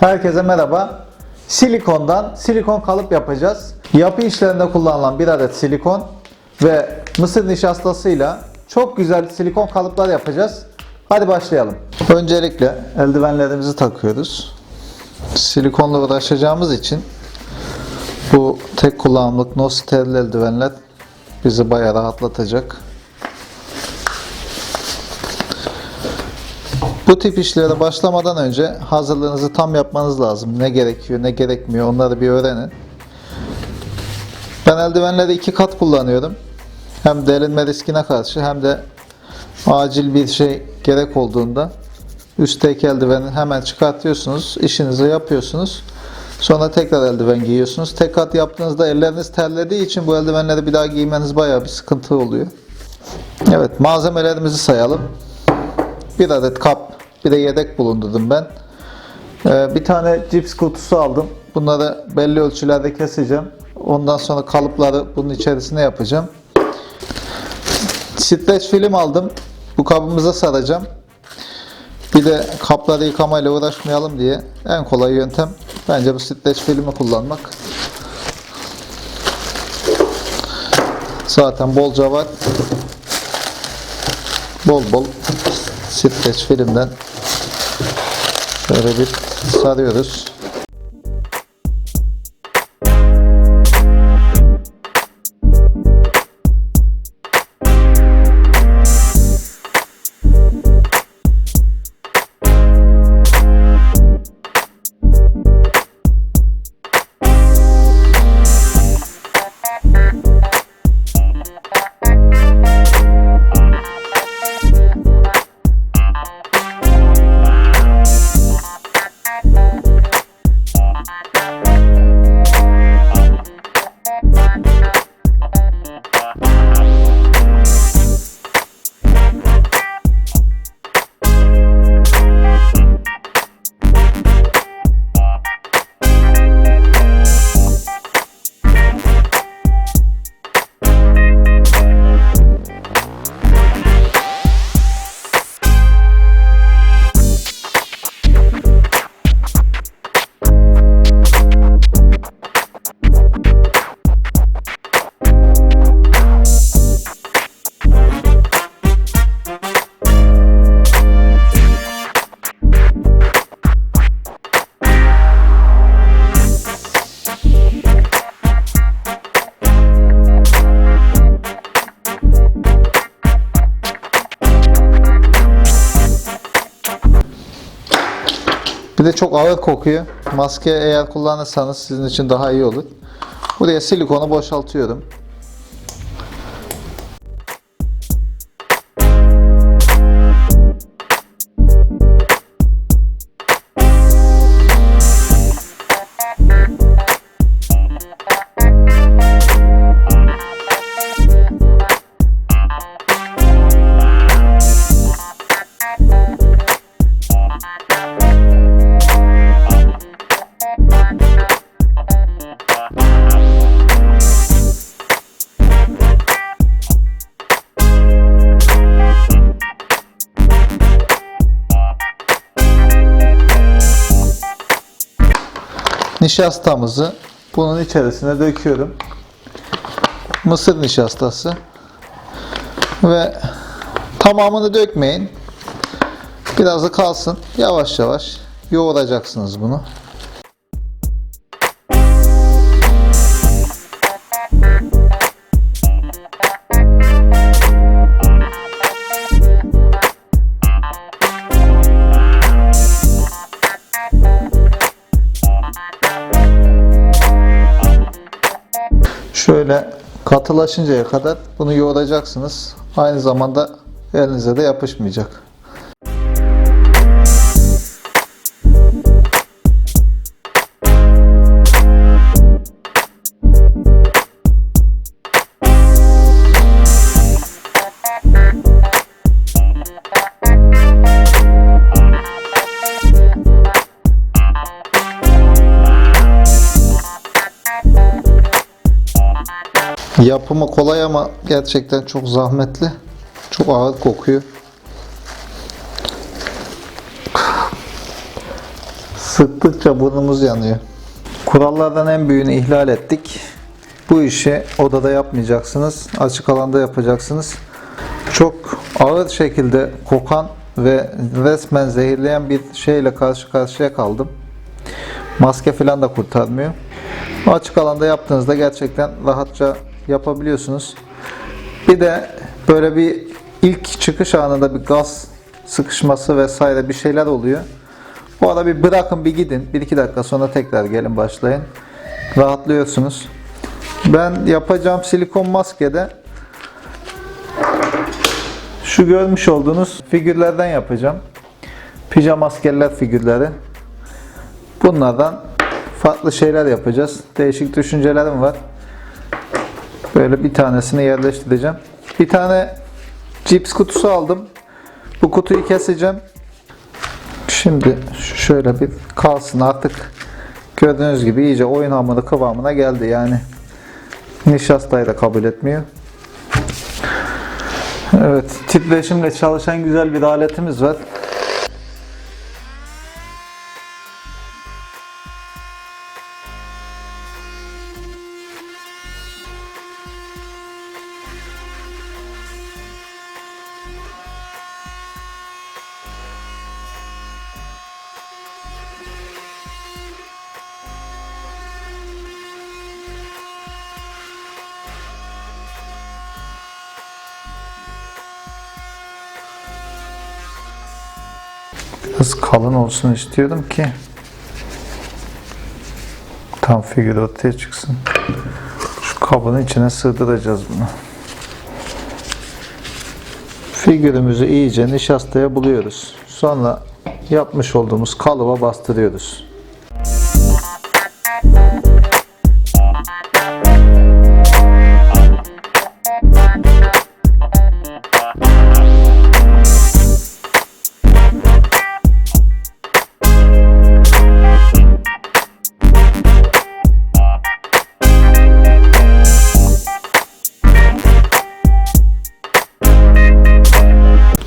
Herkese merhaba. Silikondan silikon kalıp yapacağız. Yapı işlerinde kullanılan bir adet silikon ve mısır nişastasıyla çok güzel silikon kalıplar yapacağız. Hadi başlayalım. Öncelikle eldivenlerimizi takıyoruz. Silikonla uğraşacağımız için bu tek kullanımlık no steril eldivenler bizi bayağı rahatlatacak. Bu tip işlere başlamadan önce hazırlığınızı tam yapmanız lazım. Ne gerekiyor, ne gerekmiyor onları bir öğrenin. Ben eldivenleri iki kat kullanıyorum. Hem delinme riskine karşı hem de acil bir şey gerek olduğunda üstteki eldiveni hemen çıkartıyorsunuz, işinizi yapıyorsunuz. Sonra tekrar eldiven giyiyorsunuz. Tek kat yaptığınızda elleriniz terlediği için bu eldivenleri bir daha giymeniz bayağı bir sıkıntı oluyor. Evet, malzemelerimizi sayalım. Bir adet kap, bir de yedek bulundurdum ben. Ee, bir tane cips kutusu aldım. Bunları belli ölçülerde keseceğim. Ondan sonra kalıpları bunun içerisine yapacağım. Streç film aldım. Bu kabımıza saracağım. Bir de kapları yıkamayla uğraşmayalım diye en kolay yöntem bence bu streç filmi kullanmak. Zaten bolca var. Bol bol streç filmden şöyle bir sarıyoruz. Bir de çok ağır kokuyor. Maske eğer kullanırsanız sizin için daha iyi olur. Buraya silikonu boşaltıyorum. Nişastamızı bunun içerisine döküyorum. Mısır nişastası. Ve tamamını dökmeyin. Biraz da kalsın. Yavaş yavaş yoğuracaksınız bunu. Şöyle katılaşıncaya kadar bunu yoğuracaksınız. Aynı zamanda elinize de yapışmayacak. Yapımı kolay ama gerçekten çok zahmetli. Çok ağır kokuyor. Sıktıkça burnumuz yanıyor. Kurallardan en büyüğünü ihlal ettik. Bu işi odada yapmayacaksınız. Açık alanda yapacaksınız. Çok ağır şekilde kokan ve resmen zehirleyen bir şeyle karşı karşıya kaldım. Maske falan da kurtarmıyor. Açık alanda yaptığınızda gerçekten rahatça yapabiliyorsunuz. Bir de böyle bir ilk çıkış anında bir gaz sıkışması vesaire bir şeyler oluyor. Bu arada bir bırakın bir gidin. 1-2 dakika sonra tekrar gelin başlayın. Rahatlıyorsunuz. Ben yapacağım silikon maskede şu görmüş olduğunuz figürlerden yapacağım. Pijama askerler figürleri. Bunlardan farklı şeyler yapacağız. Değişik düşüncelerim var. Böyle bir tanesini yerleştireceğim. Bir tane cips kutusu aldım. Bu kutuyu keseceğim. Şimdi şöyle bir kalsın artık. Gördüğünüz gibi iyice oyun hamuru kıvamına geldi yani. Nişastayı da kabul etmiyor. Evet, titreşimle çalışan güzel bir aletimiz var. Biraz kalın olsun istiyordum ki tam figür ortaya çıksın. Şu kabın içine sığdıracağız bunu. Figürümüzü iyice nişastaya buluyoruz. Sonra yapmış olduğumuz kalıba bastırıyoruz.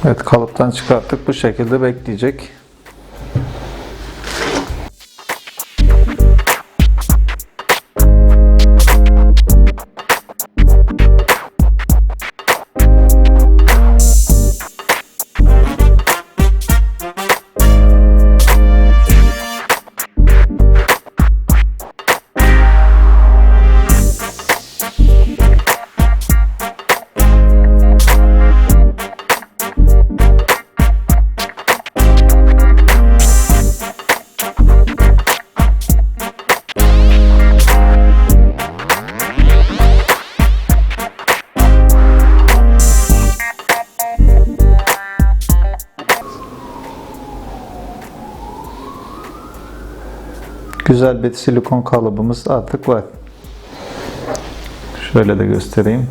Evet kalıptan çıkarttık. Bu şekilde bekleyecek. Güzel bir silikon kalıbımız artık var. Şöyle de göstereyim.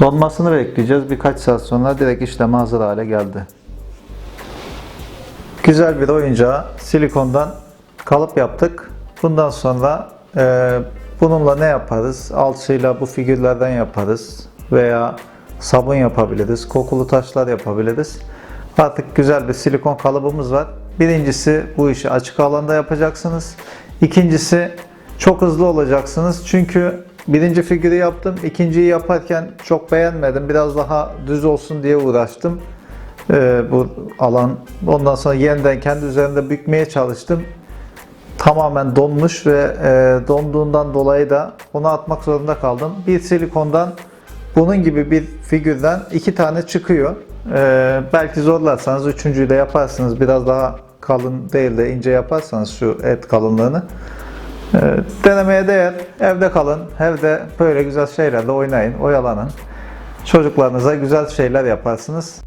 Donmasını bekleyeceğiz. Birkaç saat sonra direkt işleme hazır hale geldi. Güzel bir oyuncağı silikondan kalıp yaptık. Bundan sonra e, bununla ne yaparız? Alçıyla bu figürlerden yaparız. Veya sabun yapabiliriz. Kokulu taşlar yapabiliriz. Artık güzel bir silikon kalıbımız var. Birincisi bu işi açık alanda yapacaksınız. İkincisi çok hızlı olacaksınız. Çünkü birinci figürü yaptım. İkinciyi yaparken çok beğenmedim. Biraz daha düz olsun diye uğraştım. Ee, bu alan. Ondan sonra yeniden kendi üzerinde bükmeye çalıştım. Tamamen donmuş ve e, donduğundan dolayı da onu atmak zorunda kaldım. Bir silikondan bunun gibi bir figürden iki tane çıkıyor. Ee, belki zorlarsanız üçüncüyü de yaparsınız. Biraz daha kalın değil de ince yaparsanız şu et kalınlığını. Ee, denemeye değer. Evde kalın. Evde böyle güzel şeylerle oynayın, oyalanın. Çocuklarınıza güzel şeyler yaparsınız.